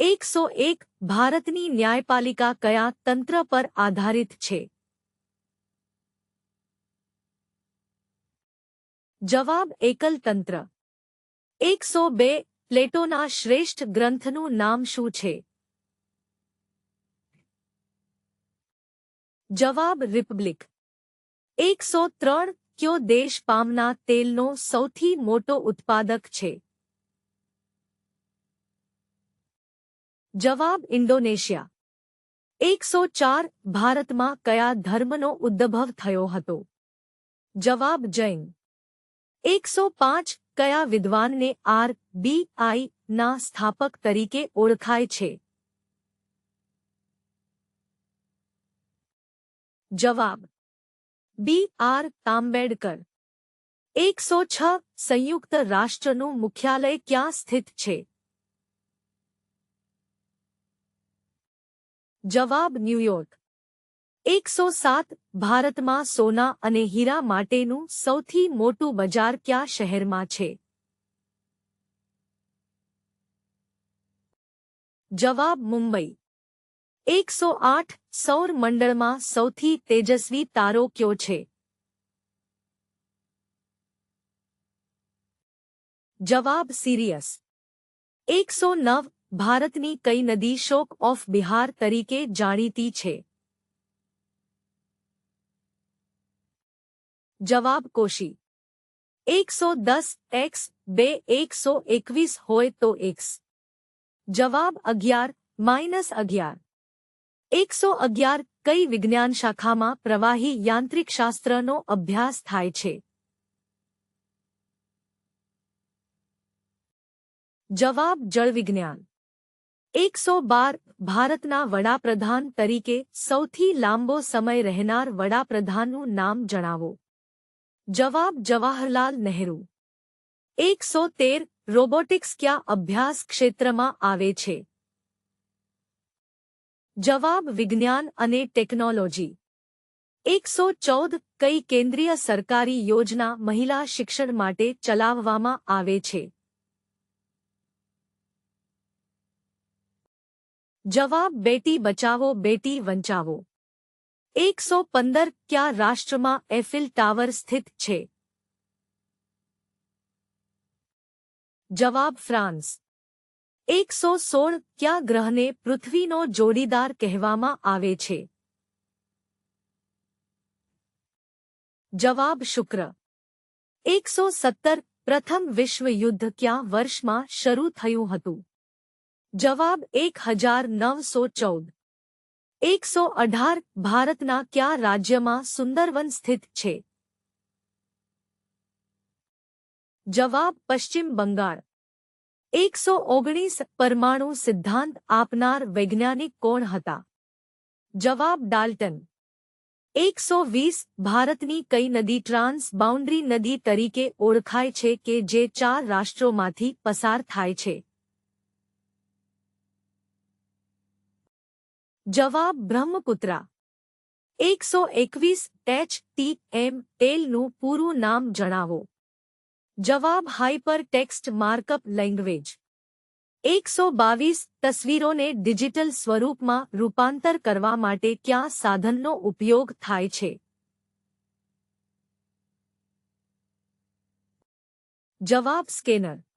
એકસો એક ભારતની ન્યાયપાલિકા કયા તંત્ર પર આધારિત છે? જવાબ એકલ તંત્ર. એકસો બે પ્લેટોના શ્રેષ્ઠ ગ્રંથનું નામ શું છે? જવાબ રિપબ્લિક. એકસો ત્રણ કયો દેશ પામના તેલનો સૌથી મોટો ઉત્પાદક છે? જવાબ ઇન્ડોનેશિયા. એકસો ચાર ભારતમાં કયા ધર્મનો ઉદ્ભવ થયો હતો? જવાબ જૈન. એકસો પાંચ કયા વિદ્વાનને આર બી આઈ ના સ્થાપક તરીકે ઓળખાય છે? જવાબ. B R Ambedkar. એકસો છ સંયુક્ત રાષ્ટ્રનું મુખ્યાલય ક્યાં સ્થિત છે? જવાબ ન્યૂયોર્ક એકસો સાત ભારતમાં સોના અને હીરા માટેનું સૌથી મોટું બજાર કયા શહેરમાં છે? જવાબ મુંબઈ. એકસો આઠ સૌર મંડળમાં સૌથી તેજસ્વી તારો કયો છે? જવાબ સિરિયસ. એકસો નવ ભારતની કઈ નદી શોક ઓફ બિહાર તરીકે જાણીતી છે જવાબ કોશી એકસો દસ એક્સ બે એકસો એકવીસ હોય તો એક્સ જવાબ અગિયાર માઇનસ અગિયાર એકસો અગિયાર કઈ વિજ્ઞાન શાખામાં પ્રવાહી યાંત્રિકશાસ્ત્રનો અભ્યાસ થાય છે જવાબ જળવિજ્ઞાન. એકસો બાર ભારતના વડાપ્રધાન તરીકે સૌથી લાંબો સમય રહેનાર વડાપ્રધાનનું નામ જણાવો. જવાબ જવાહરલાલ નહેરુ. એકસો તેર રોબોટિક્સ ક્યાં અભ્યાસ ક્ષેત્રમાં આવે છે? જવાબ વિજ્ઞાન અને ટેકનોલોજી. એકસો ચૌદ કઈ કેન્દ્રીય સરકારી યોજના મહિલા શિક્ષણ માટે ચલાવવામાં આવે છે? જવાબ, બેટી બચાવો, બેટી વંચાવો. એકસો પંદર કયા રાષ્ટ્રમાં એફિલ ટાવર સ્થિત છે? જવાબ, ફ્રાન્સ. એકસો સોળ કયા ગ્રહને પૃથ્વીનો જોડીદાર કહેવામાં આવે છે? જવાબ, શુક્ર. એકસો સત્તર પ્રથમ વિશ્વયુદ્ધ ક્યાં વર્ષમાં શરૂ થયું હતું? જવાબ એક હજાર નવસો ચૌદ. એકસો અઢાર ભારતના કયા રાજ્યમાં સુંદરવન સ્થિત છે? જવાબ પશ્ચિમ બંગાળ. એકસો ઓગણીસ પરમાણુ સિદ્ધાંત આપનાર વૈજ્ઞાનિક કોણ હતા? જવાબ ડાલ્ટન. એકસો વીસ ભારતની કઈ નદી ટ્રાન્સ બાઉન્ડ્રી નદી તરીકે ઓળખાય છે કે જે ચાર રાષ્ટ્રોમાંથી પસાર થાય છે? જવાબ બ્રહ્મપુત્રા. એકસો એકવીસ એચ ટી એમ એલનું પૂરું નામ જણાવો. જવાબ હાઇપર ટેક્સ્ટ માર્કઅપ લેંગ્વેજ. એકસો બાવીસ તસવીરોને ડિજિટલ સ્વરૂપમાં રૂપાંતર કરવા માટે ક્યાં સાધનનો ઉપયોગ થાય છે? જવાબ સ્કેનર.